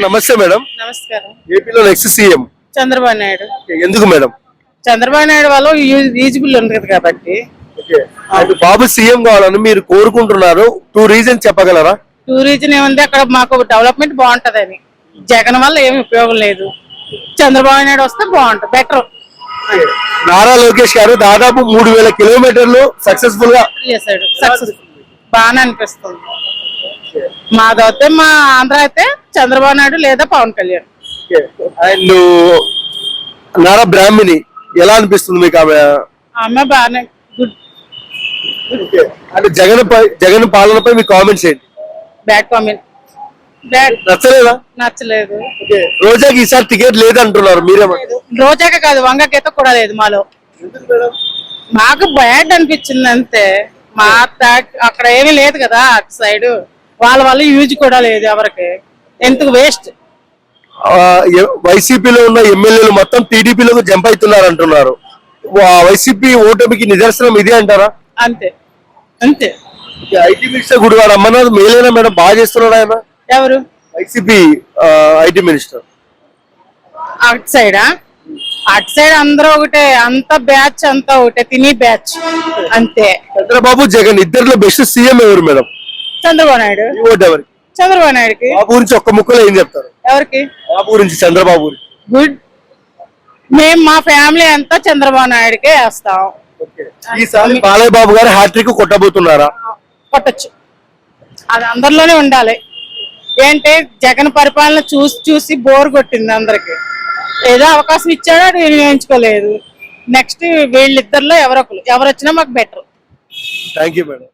నమస్తే మేడం. నమస్కారం. ఏపీలో నెక్స్ట్ సీఎం చంద్రబాబు నాయుడు. ఎందుకు మేడం? చంద్రబాబు నాయుడు వాళ్ళు యూజిబుల్ ఉంటుంది కాబట్టి. బాబు సీఎం కావాలని మీరు కోరుకుంటున్నారు. టూ రీజన్ చెప్పగలరా? టూరిజం ఏముంది? అక్కడ మాకు డెవలప్మెంట్ బాగుంటదని. జగన్ వల్ల ఏమి ఉపయోగం లేదు. చంద్రబాబు నాయుడు వస్తే బాగుంటుంది బెటర్ నారా లోకేష్ గారు దాదాపు మూడు వేల కిలోమీటర్లు సక్సెస్ఫుల్గా చేశాడు సక్సెస్ బాగానే అనిపిస్తుంది. మాదైతే మా ఆంధ్ర అయితే చంద్రబాబు నాయుడు లేదా పవన్ కళ్యాణ్. అండ్ నారా బ్రాహ్మిణి ఎలా అనిపిస్తుంది మీకు ఆమె? ఆమె బాగానే గుడ్. అంటే జగన్ పై జగన్ పాలనపై మీ కామెంట్స్ ఏంటి? Bad comment. బ్యాడ్. నచ్చలేదా? నచ్చలేదు. రోజాకి ఈసారి టికెట్ లేదంటున్నారు మీరేమంటారు రోజాక కాదు వంగకైతే కూడా లేదు మాలో. మాకు బ్యాడ్ అనిపించింది అంతే. మా తా- అక్కడ ఏమీ లేదు కదా అటు సైడ్. వాళ్ళ వల్ల యూజ్ కూడా లేదు ఎవరికి. ఎందుకు వేస్ట్ వైసీపీలో ఉన్న ఎమ్మెల్యేలు మొత్తం టీడీపీలోకి జంప్ అవుతున్నారు అంటున్నారు వైసీపీ ఓటమికి నిదర్శనం ఇదే అంటారా? అంతే. అంతే. ఐటీ మినిస్టర్ గుడివాడ అమ్మన్నారు మేలేనా మేడం? బాగా చేస్తున్నాడు ఆయన? ఎవరు? YCP IT minister. అటు సైడా అటు సైడ్ అందరూ ఒకటే. అంత బ్యాచ్ అంతా ఒకటే. తిని బ్యాచ్ అంతే. చంద్రబాబు జగన్ ఇద్దరిలో బెస్ట్ సీఎం ఎవరు మేడం? చంద్రబాబు నాయుడు. ఈ ఓటు ఎవరికి చంద్రబాబు నాయుడుకి? బాబు గురించి ఒక్క ముక్కలో ఏం చెప్తారు? ఎవరికి? బాబు గురించి చంద్రబాబు గురించి. గుడ్. మేము మా ఫ్యామిలీ అంతా చంద్రబాబు నాయుడుకే వేస్తాం. ఈసారి బాలయ్య బాబు గారు హ్యాట్రిక్ కొట్టబోతున్నారా? కొట్టచ్చు. అది అందరిలోనే ఉండాలి. ఏంటి జగన్ పరిపాలన చూసి చూసి బోర్ కొట్టింది అందరికి. ఏదో అవకాశం ఇచ్చాడో అది వినియోగించుకోలేదు. నెక్స్ట్ వీళ్ళిద్దరిలో ఎవరొకరు? ఎవరు వచ్చినా మాకు బెటర్. Thank you madam.